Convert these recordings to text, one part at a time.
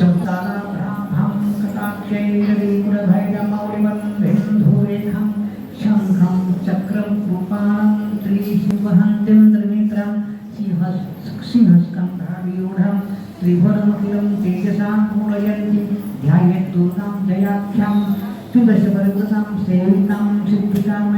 संसाराभ्रां कटाक्षैरवीकुलभैरमौलिवन्धेन्दुरेखं शङ्खं चक्रं कृपाणं त्रिशिवहन्त्यं त्रिनेत्रं सिंहस्कन्धाविरूढं त्रिभुवनमखिलं तेजसां पूरयन्ति ध्यायेद्दुर्गां जयाख्यां सुदशपरिवृतां सेवितां सिद्धिकामे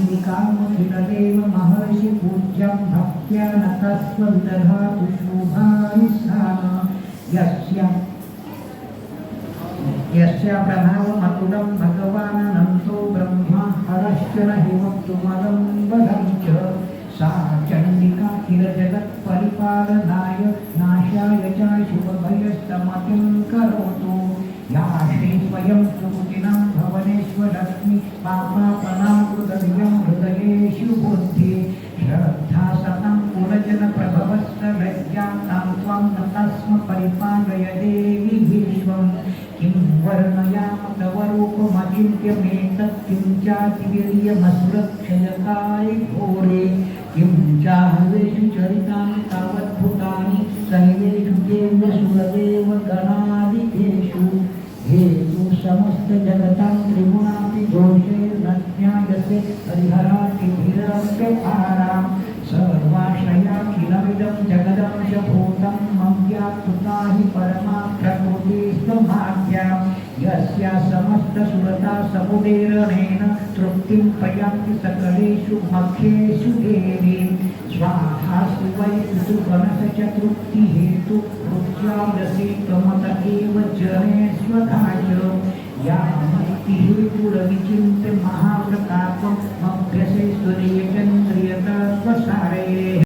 तामम्बिकामखिलदेव महर्षि पूज्यं भक्त्या नतस्वविदधातु शुभानि स्थान यस्य यस्य प्रभावमतुलं भगवानन्तो ब्रह्मा हरश्च किल जगत्परिपालनाय नाशाय च शुभभयस्तमतिं करोतु। या श्री स्वयं भवनेश्वरश्मि पापापनाकृतधियं हृदयेषु बुद्धि श्रद्धा सतां कुलजनप्रभवस्तलज्जां तां त्वां नतस्म परिपालय देवि विश्वं किं वर्णयाम तव रूपमचिन्त्यमेतत् किं चातिवीर्यमसुरक्षयकारि घोरे किं चाहवेषु चरितानि जगदं च भूतं हि परमा प्रकृतिस्वभाग्या यस्या समस्तसुरता समुदीरणेन तृप्तिं प्रयान्ति सकलेषु मख्येषु देवी। स्वाहा वै ऋतुगणसचतुर्थीहेतु रुच्यायसि एव जने स्वधाच या मतिः पुरविचिन्त्य सुरेश